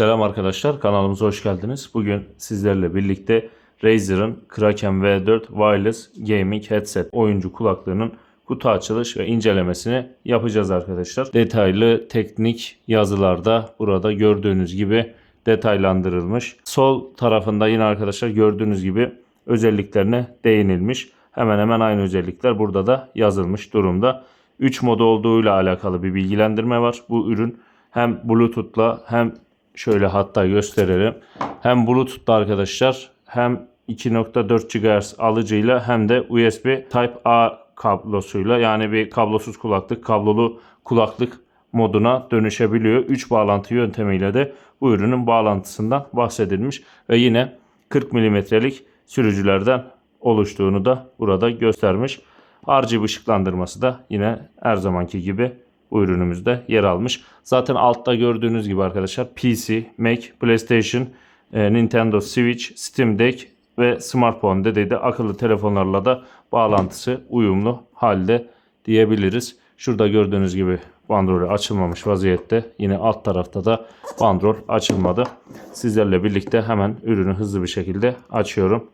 Selam arkadaşlar, kanalımıza hoş geldiniz. Bugün sizlerle birlikte Razer'ın Kraken V4 Wireless Gaming Headset oyuncu kulaklığının kutu açılış ve incelemesini yapacağız arkadaşlar. Detaylı teknik yazılarda burada gördüğünüz gibi detaylandırılmış. Sol tarafında yine arkadaşlar gördüğünüz gibi özelliklerine değinilmiş. Hemen hemen aynı özellikler burada da yazılmış durumda. 3 modu olduğuyla alakalı bir bilgilendirme var. Bu ürün hem Bluetooth'la hem şöyle hatta gösterelim. Hem Bluetooth'la arkadaşlar hem 2.4 GHz alıcıyla hem de USB Type-A kablosuyla yani bir kablosuz kulaklık, kablolu kulaklık moduna dönüşebiliyor. 3 bağlantı yöntemiyle de bu ürünün bağlantısından bahsedilmiş ve yine 40 milimetrelik sürücülerden oluştuğunu da burada göstermiş. RGB ışıklandırması da yine her zamanki gibi bu ürünümüzde yer almış. Zaten altta gördüğünüz gibi arkadaşlar PC, Mac, PlayStation, e, Nintendo Switch, Steam Deck ve smartphone dediği de akıllı telefonlarla da bağlantısı uyumlu halde diyebiliriz. Şurada gördüğünüz gibi bandrolü açılmamış vaziyette. Yine alt tarafta da bandrol açılmadı. Sizlerle birlikte hemen ürünü hızlı bir şekilde açıyorum.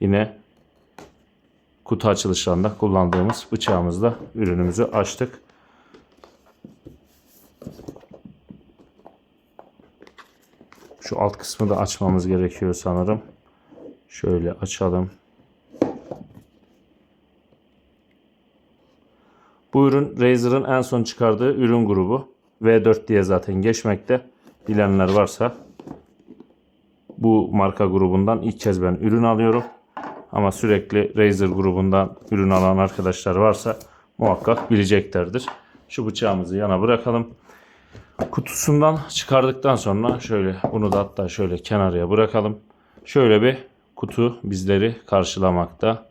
Yine kutu açılışlarında kullandığımız bıçağımızla ürünümüzü açtık. Şu alt kısmı da açmamız gerekiyor sanırım. Şöyle açalım. Bu ürün Razer'ın en son çıkardığı ürün grubu. V4 diye zaten geçmekte. Bilenler varsa bu marka grubundan ilk kez ben ürün alıyorum. Ama sürekli Razer grubundan ürün alan arkadaşlar varsa muhakkak bileceklerdir. Şu bıçağımızı yana bırakalım. Kutusundan çıkardıktan sonra şöyle bunu da hatta şöyle kenarıya bırakalım. Şöyle bir kutu bizleri karşılamakta.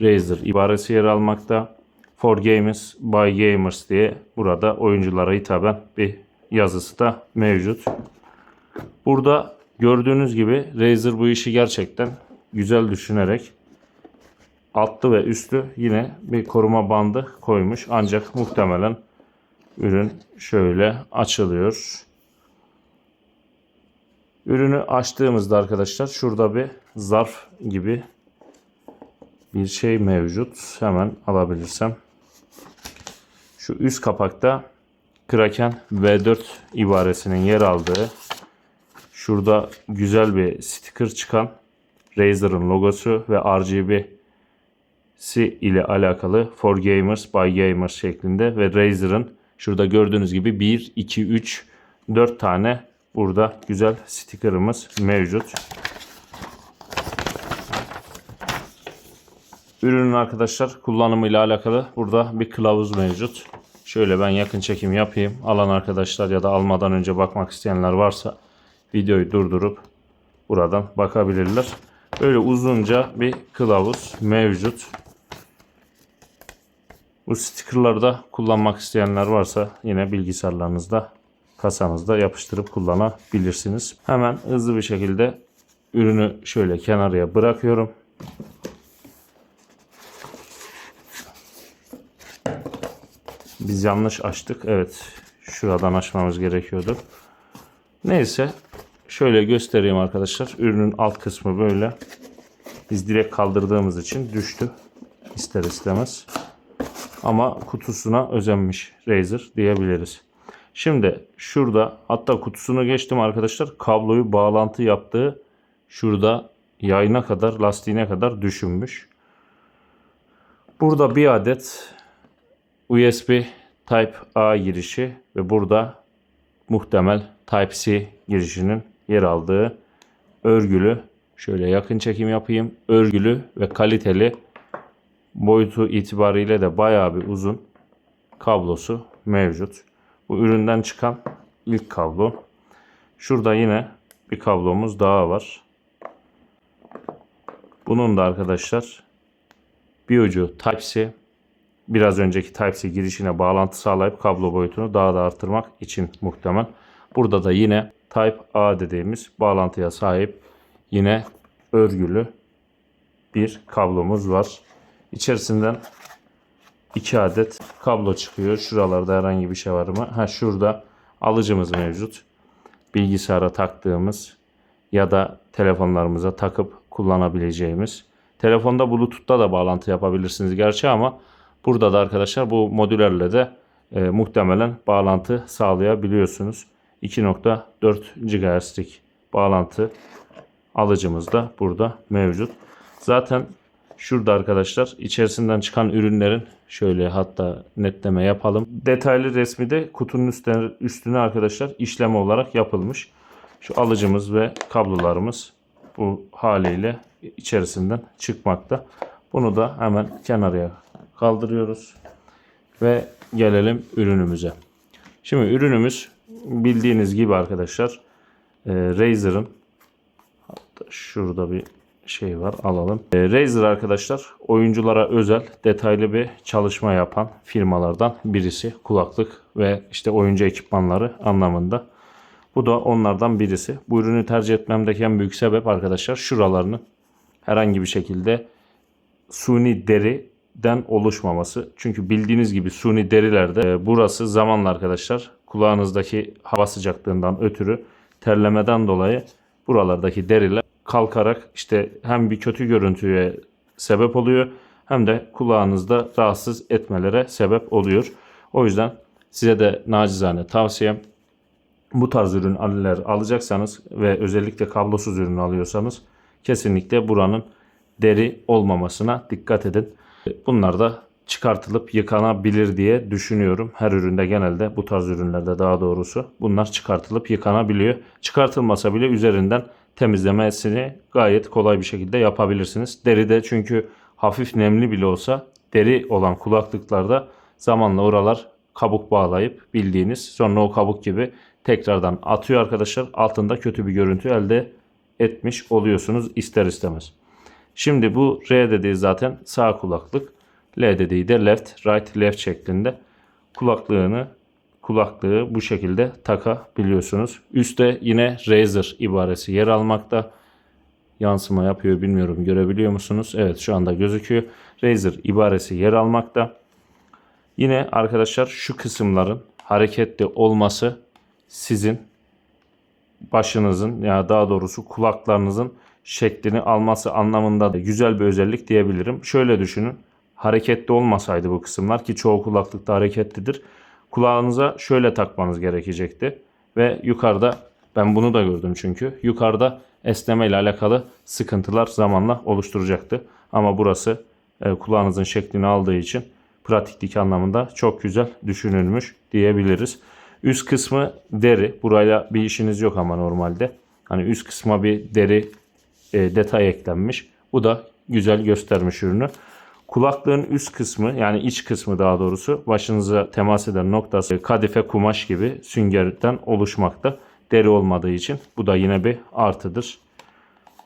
Razer ibaresi yer almakta. For Gamers by Gamers diye burada oyunculara hitaben bir yazısı da mevcut. Burada gördüğünüz gibi Razer bu işi gerçekten güzel düşünerek altlı ve üstü yine bir koruma bandı koymuş. Ancak muhtemelen ürün şöyle açılıyor. Ürünü açtığımızda arkadaşlar şurada bir zarf gibi bir şey mevcut. Hemen alabilirsem. Şu üst kapakta Kraken V4 ibaresinin yer aldığı şurada güzel bir sticker çıkan Razer'ın logosu ve RGB'si ile alakalı For Gamers by Gamers şeklinde ve Razer'ın şurada gördüğünüz gibi 1, 2, 3, 4 tane burada güzel sticker'ımız mevcut. Ürünün arkadaşlar kullanımıyla alakalı burada bir kılavuz mevcut. Şöyle ben yakın çekim yapayım. Alan arkadaşlar ya da almadan önce bakmak isteyenler varsa videoyu durdurup buradan bakabilirler. Böyle uzunca bir kılavuz mevcut. Bu stickerları da kullanmak isteyenler varsa yine bilgisayarlarınızda kasanızda yapıştırıp kullanabilirsiniz. Hemen hızlı bir şekilde ürünü şöyle kenarıya bırakıyorum. Biz yanlış açtık. Evet. Şuradan açmamız gerekiyordu. Neyse. Şöyle göstereyim arkadaşlar. Ürünün alt kısmı böyle. Biz direkt kaldırdığımız için düştü. İster istemez. Ama kutusuna özenmiş Razer diyebiliriz. Şimdi şurada hatta kutusunu geçtim arkadaşlar. Kabloyu bağlantı yaptığı şurada yayına kadar lastiğine kadar düşünmüş. Burada bir adet USB Type-A girişi ve burada muhtemel Type-C girişinin yer aldığı örgülü şöyle yakın çekim yapayım. Örgülü ve kaliteli boyutu itibariyle de bayağı bir uzun kablosu mevcut. Bu üründen çıkan ilk kablo. Şurada yine bir kablomuz daha var. Bunun da arkadaşlar bir ucu Type-C biraz önceki Type-C girişine bağlantı sağlayıp kablo boyutunu daha da artırmak için muhtemel. Burada da yine Type-A dediğimiz bağlantıya sahip yine örgülü bir kablomuz var. İçerisinden iki adet kablo çıkıyor. Şuralarda herhangi bir şey var mı? Ha şurada alıcımız mevcut. Bilgisayara taktığımız ya da telefonlarımıza takıp kullanabileceğimiz. Telefonda Bluetooth'ta da bağlantı yapabilirsiniz gerçi ama burada da arkadaşlar bu modüllerle de e, muhtemelen bağlantı sağlayabiliyorsunuz. 2.4 GHz'lik bağlantı alıcımız da burada mevcut. Zaten şurada arkadaşlar içerisinden çıkan ürünlerin şöyle hatta netleme yapalım. Detaylı resmi de kutunun üstüne, üstüne arkadaşlar işlem olarak yapılmış. Şu alıcımız ve kablolarımız bu haliyle içerisinden çıkmakta. Bunu da hemen kenarıya kaldırıyoruz ve gelelim ürünümüze. Şimdi ürünümüz bildiğiniz gibi arkadaşlar e, Razer'ın şurada bir şey var alalım. E, Razer arkadaşlar oyunculara özel detaylı bir çalışma yapan firmalardan birisi. Kulaklık ve işte oyuncu ekipmanları anlamında. Bu da onlardan birisi. Bu ürünü tercih etmemdeki en büyük sebep arkadaşlar şuralarının herhangi bir şekilde suni deriden oluşmaması. Çünkü bildiğiniz gibi suni derilerde e, burası zamanla arkadaşlar kulağınızdaki hava sıcaklığından ötürü terlemeden dolayı buralardaki deriler kalkarak işte hem bir kötü görüntüye sebep oluyor hem de kulağınızda rahatsız etmelere sebep oluyor. O yüzden size de nacizane tavsiyem bu tarz ürünler alacaksanız ve özellikle kablosuz ürün alıyorsanız kesinlikle buranın deri olmamasına dikkat edin. Bunlar da çıkartılıp yıkanabilir diye düşünüyorum. Her üründe genelde bu tarz ürünlerde daha doğrusu bunlar çıkartılıp yıkanabiliyor. Çıkartılmasa bile üzerinden temizlemesini gayet kolay bir şekilde yapabilirsiniz. Deri de çünkü hafif nemli bile olsa deri olan kulaklıklarda zamanla oralar kabuk bağlayıp bildiğiniz sonra o kabuk gibi tekrardan atıyor arkadaşlar. Altında kötü bir görüntü elde etmiş oluyorsunuz ister istemez. Şimdi bu R dediği zaten sağ kulaklık. L dediği de left, right, left şeklinde kulaklığını kulaklığı bu şekilde takabiliyorsunuz. Üste yine Razer ibaresi yer almakta. Yansıma yapıyor bilmiyorum görebiliyor musunuz? Evet şu anda gözüküyor. Razer ibaresi yer almakta. Yine arkadaşlar şu kısımların hareketli olması sizin başınızın ya daha doğrusu kulaklarınızın şeklini alması anlamında da güzel bir özellik diyebilirim. Şöyle düşünün. Hareketli olmasaydı bu kısımlar ki çoğu kulaklıkta hareketlidir. Kulağınıza şöyle takmanız gerekecekti. Ve yukarıda ben bunu da gördüm çünkü. Yukarıda esneme ile alakalı sıkıntılar zamanla oluşturacaktı. Ama burası e, kulağınızın şeklini aldığı için pratiklik anlamında çok güzel düşünülmüş diyebiliriz. Üst kısmı deri. Burayla bir işiniz yok ama normalde. Hani üst kısma bir deri e, detay eklenmiş. Bu da güzel göstermiş ürünü. Kulaklığın üst kısmı yani iç kısmı daha doğrusu başınıza temas eden noktası kadife kumaş gibi süngerden oluşmakta. Deri olmadığı için bu da yine bir artıdır.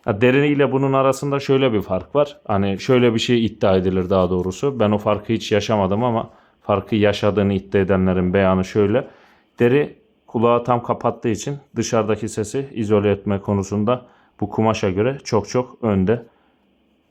Deri ile bunun arasında şöyle bir fark var. Hani şöyle bir şey iddia edilir daha doğrusu. Ben o farkı hiç yaşamadım ama farkı yaşadığını iddia edenlerin beyanı şöyle. Deri kulağı tam kapattığı için dışarıdaki sesi izole etme konusunda bu kumaşa göre çok çok önde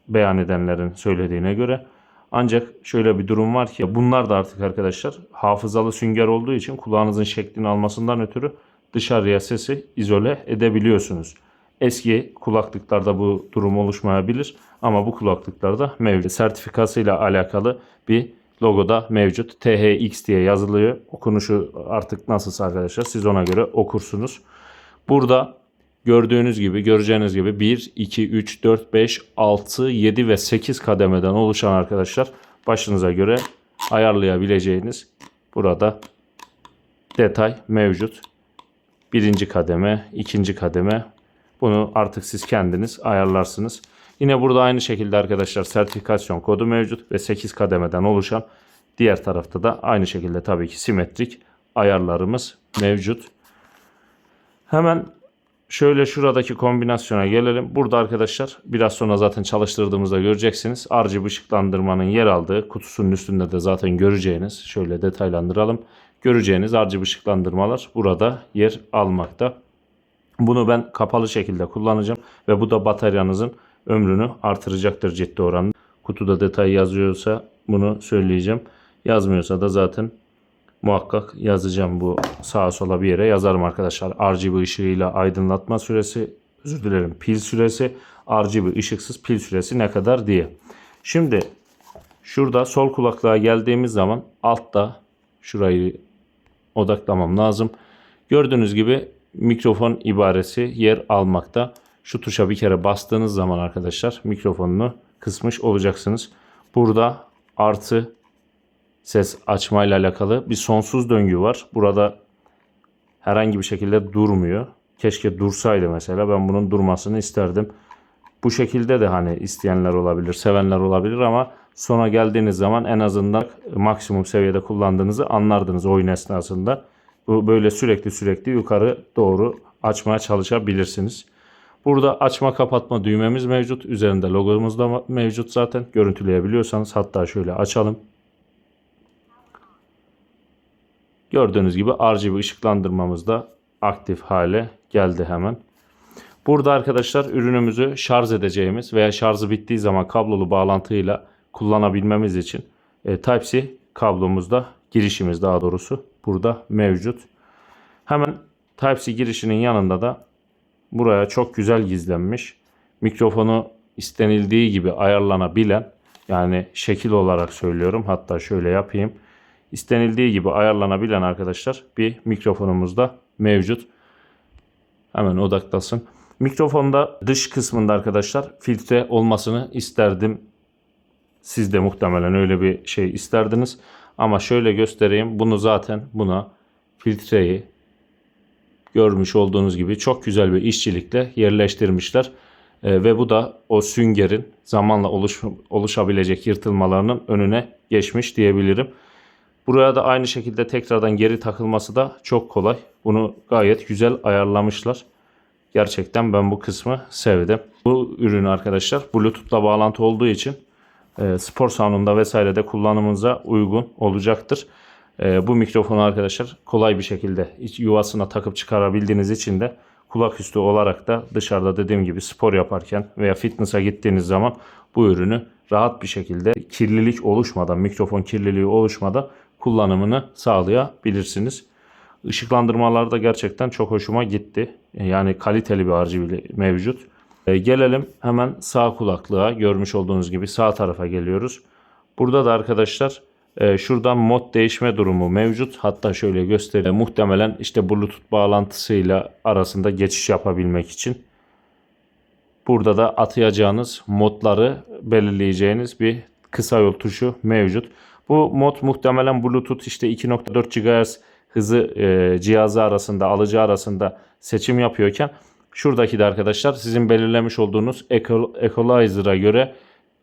beyan edenlerin söylediğine göre. Ancak şöyle bir durum var ki bunlar da artık arkadaşlar hafızalı sünger olduğu için kulağınızın şeklini almasından ötürü dışarıya sesi izole edebiliyorsunuz. Eski kulaklıklarda bu durum oluşmayabilir ama bu kulaklıklarda mevcut. Sertifikasıyla alakalı bir logoda mevcut. THX diye yazılıyor. Okunuşu artık nasılsa arkadaşlar siz ona göre okursunuz. Burada gördüğünüz gibi göreceğiniz gibi 1, 2, 3, 4, 5, 6, 7 ve 8 kademeden oluşan arkadaşlar başınıza göre ayarlayabileceğiniz burada detay mevcut. Birinci kademe, ikinci kademe. Bunu artık siz kendiniz ayarlarsınız. Yine burada aynı şekilde arkadaşlar sertifikasyon kodu mevcut ve 8 kademeden oluşan diğer tarafta da aynı şekilde tabii ki simetrik ayarlarımız mevcut. Hemen şöyle şuradaki kombinasyona gelelim. Burada arkadaşlar biraz sonra zaten çalıştırdığımızda göreceksiniz. RGB ışıklandırmanın yer aldığı kutusunun üstünde de zaten göreceğiniz şöyle detaylandıralım. Göreceğiniz RGB ışıklandırmalar burada yer almakta. Bunu ben kapalı şekilde kullanacağım ve bu da bataryanızın ömrünü artıracaktır ciddi oranda. Kutuda detay yazıyorsa bunu söyleyeceğim. Yazmıyorsa da zaten muhakkak yazacağım bu sağa sola bir yere yazarım arkadaşlar. RGB ışığıyla aydınlatma süresi, özür dilerim pil süresi, RGB ışıksız pil süresi ne kadar diye. Şimdi şurada sol kulaklığa geldiğimiz zaman altta şurayı odaklamam lazım. Gördüğünüz gibi mikrofon ibaresi yer almakta. Şu tuşa bir kere bastığınız zaman arkadaşlar mikrofonunu kısmış olacaksınız. Burada artı ses açmayla alakalı bir sonsuz döngü var. Burada herhangi bir şekilde durmuyor. Keşke dursaydı mesela ben bunun durmasını isterdim. Bu şekilde de hani isteyenler olabilir, sevenler olabilir ama sona geldiğiniz zaman en azından maksimum seviyede kullandığınızı anlardınız oyun esnasında. Bu böyle sürekli sürekli yukarı doğru açmaya çalışabilirsiniz. Burada açma kapatma düğmemiz mevcut. Üzerinde logomuz da mevcut zaten. Görüntüleyebiliyorsanız hatta şöyle açalım. Gördüğünüz gibi RGB ışıklandırmamız da aktif hale geldi hemen. Burada arkadaşlar ürünümüzü şarj edeceğimiz veya şarjı bittiği zaman kablolu bağlantıyla kullanabilmemiz için e, Type-C kablomuzda girişimiz daha doğrusu burada mevcut. Hemen Type-C girişinin yanında da buraya çok güzel gizlenmiş mikrofonu istenildiği gibi ayarlanabilen yani şekil olarak söylüyorum hatta şöyle yapayım istenildiği gibi ayarlanabilen arkadaşlar bir mikrofonumuz da mevcut. Hemen odaklasın. Mikrofonda dış kısmında arkadaşlar filtre olmasını isterdim. Siz de muhtemelen öyle bir şey isterdiniz. Ama şöyle göstereyim. Bunu zaten buna filtreyi görmüş olduğunuz gibi çok güzel bir işçilikle yerleştirmişler. E, ve bu da o süngerin zamanla oluş, oluşabilecek yırtılmalarının önüne geçmiş diyebilirim. Buraya da aynı şekilde tekrardan geri takılması da çok kolay. Bunu gayet güzel ayarlamışlar. Gerçekten ben bu kısmı sevdim. Bu ürün arkadaşlar Bluetooth'la bağlantı olduğu için e, spor salonunda vesairede kullanımınıza uygun olacaktır. E, bu mikrofonu arkadaşlar kolay bir şekilde yuvasına takıp çıkarabildiğiniz için de kulaküstü olarak da dışarıda dediğim gibi spor yaparken veya fitness'a gittiğiniz zaman bu ürünü rahat bir şekilde kirlilik oluşmadan, mikrofon kirliliği oluşmadan kullanımını sağlayabilirsiniz. Işıklandırmalar da gerçekten çok hoşuma gitti. Yani kaliteli bir RGB mevcut. E, gelelim hemen sağ kulaklığa. Görmüş olduğunuz gibi sağ tarafa geliyoruz. Burada da arkadaşlar e, şuradan mod değişme durumu mevcut. Hatta şöyle göstereyim. E, muhtemelen işte Bluetooth bağlantısıyla arasında geçiş yapabilmek için. Burada da atayacağınız modları belirleyeceğiniz bir kısa yol tuşu mevcut. Bu mod muhtemelen Bluetooth işte 2.4 GHz hızı e, cihazı arasında alıcı arasında seçim yapıyorken şuradaki de arkadaşlar sizin belirlemiş olduğunuz Equalizer'a göre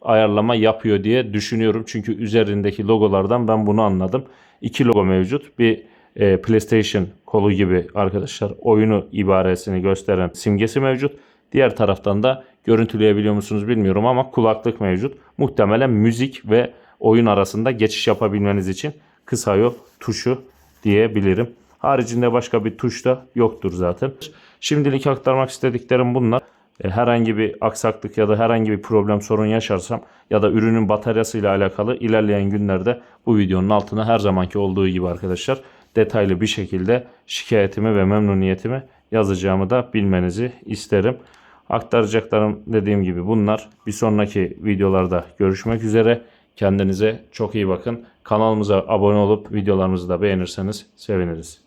ayarlama yapıyor diye düşünüyorum. Çünkü üzerindeki logolardan ben bunu anladım. İki logo mevcut. Bir e, PlayStation kolu gibi arkadaşlar oyunu ibaresini gösteren simgesi mevcut. Diğer taraftan da görüntüleyebiliyor musunuz bilmiyorum ama kulaklık mevcut. Muhtemelen müzik ve oyun arasında geçiş yapabilmeniz için kısa yol tuşu diyebilirim. Haricinde başka bir tuş da yoktur zaten. Şimdilik aktarmak istediklerim bunlar. E, herhangi bir aksaklık ya da herhangi bir problem sorun yaşarsam ya da ürünün bataryasıyla alakalı ilerleyen günlerde bu videonun altına her zamanki olduğu gibi arkadaşlar detaylı bir şekilde şikayetimi ve memnuniyetimi yazacağımı da bilmenizi isterim. Aktaracaklarım dediğim gibi bunlar. Bir sonraki videolarda görüşmek üzere. Kendinize çok iyi bakın. Kanalımıza abone olup videolarımızı da beğenirseniz seviniriz.